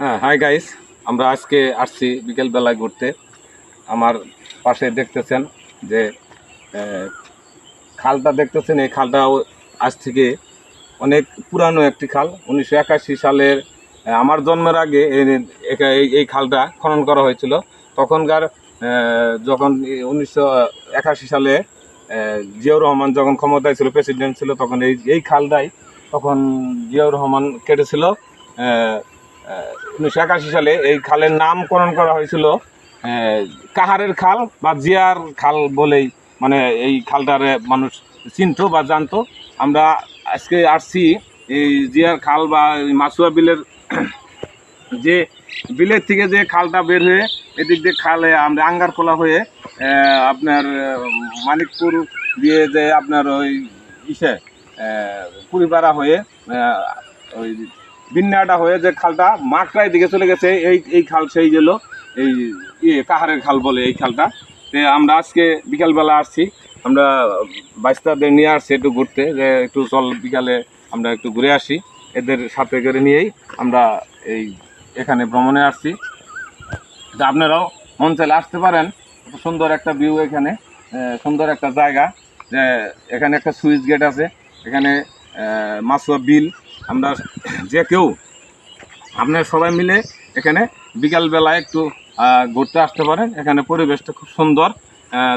হ্যাঁ hi guys আমরা আজকে আসছি বিকেলবেলায় ঘুরতে। আমার পাশে দেখতেছেন যে খালটা দেখতেছেন? এই খালটা আজ থেকে অনেক পুরানো একটি খাল। উনিশশো একাশি সালের আমার জন্মের আগে এই খালটা খনন করা হয়েছিল। তখনকার যখন উনিশশো একাশি সালে জিয়াউর রহমান যখন ক্ষমতায় ছিল প্রেসিডেন্ট ছিল, তখন এই এই খালটাই তখন জিয়াউর রহমান কেটেছিল। উনিশশো একাশি সালে এই খালের নামকরণ করা হয়েছিল কাহারের খাল বা জিয়ার খাল বলেই মানে এই খালটারে মানুষ চিনতো বা জানতো। আমরা আজকে আসছি এই জিয়ার খাল বা মাসুয়া বিলের, যে বিলের থেকে যে খালটা বের হয়ে এদিক দিয়ে খালে আমরা আঙ্গারকোলা হয়ে আপনার মানিকপুর দিয়ে যে আপনার ওই ইসে পুরিপাড়া হয়ে ওই বিন্যাটা হয়ে যে খালটা মাকড়ায় দিকে চলে গেছে, এই এই খাল সেই গেল এই ইয়ে কাহারের খাল বলে এই খালটা। তে আমরা আজকে বিকালবেলা আসছি, আমরা বাইস্তাদের নিয়ে আসছি একটু ঘুরতে, যে একটু চল বিকালে আমরা একটু ঘুরে আসি, এদের সাথে করে নিয়েই আমরা এই এখানে ভ্রমণে আসছি। তা আপনারাও মন চাইলে আসতে পারেন সুন্দর একটা ভিউ এখানে সুন্দর একটা জায়গা, যে এখানে একটা সুইচ গেট আছে, এখানে মাসুয়া বিল আমরা যে কেউ, আপনারা সবাই মিলে এখানে বিকালবেলায় একটু ঘুরতে আসতে পারেন। এখানে পরিবেশটা খুব সুন্দর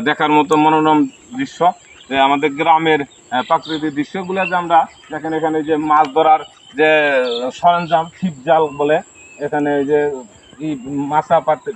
দেখার মতো মনোরম দৃশ্য। আমাদের গ্রামের প্রাকৃতিক দৃশ্যগুলো যে আমরা দেখেন, এখানে যে মাছ ধরার যে সরঞ্জাম ছিপ জাল বলে, এখানে যে মাছা পাতে